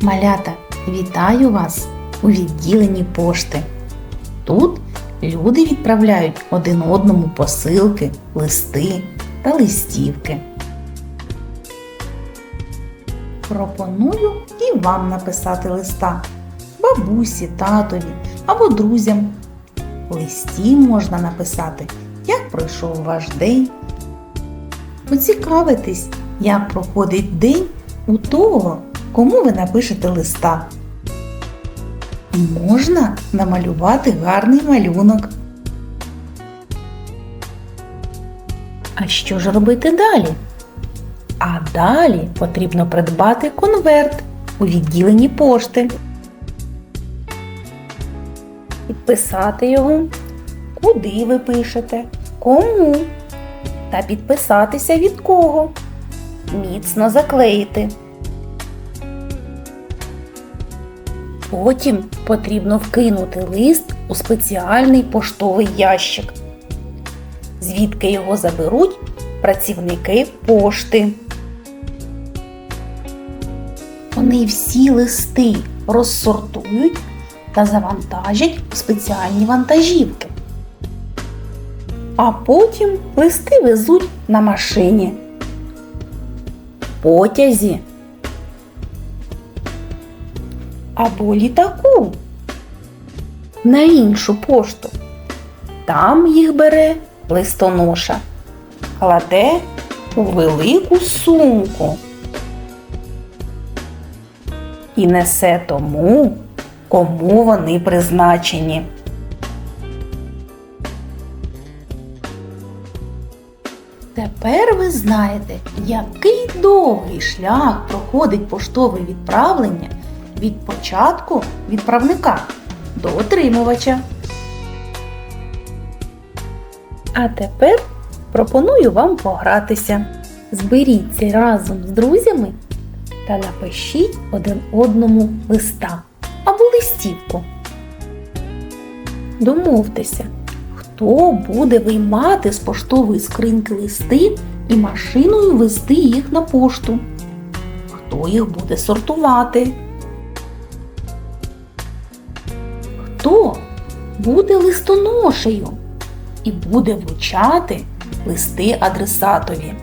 Малята, вітаю вас у відділенні пошти. Тут люди відправляють один одному посилки, листи та листівки. Пропоную і вам написати листа бабусі, татові або друзям. Листі можна написати, як пройшов ваш день. Поцікавитись, як проходить день у того, кому ви напишете листа. Можна намалювати гарний малюнок. А що ж робити далі? А далі потрібно придбати конверт у відділенні пошти. Підписати його, куди ви пишете, кому та підписатися від кого. Міцно заклеїти. Потім потрібно вкинути лист у спеціальний поштовий ящик, звідки його заберуть працівники пошти. Вони всі листи розсортують та завантажать у спеціальні вантажівки. А потім листи везуть на машині, потязі або літаку на іншу пошту. Там їх бере листоноша, кладе у велику сумку і несе тому, кому вони призначені. Тепер ви знаєте, який довгий шлях проходить поштове відправлення від початку відправника до отримувача. А тепер пропоную вам погратися. Зберіться разом з друзями та напишіть один одному листа або листівку. Домовтеся, хто буде виймати з поштової скриньки листи і машиною вести їх на пошту. Хто їх буде сортувати? Хто буде листоношею і буде вручати листи адресатові?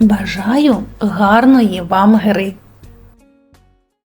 Бажаю гарної вам гри!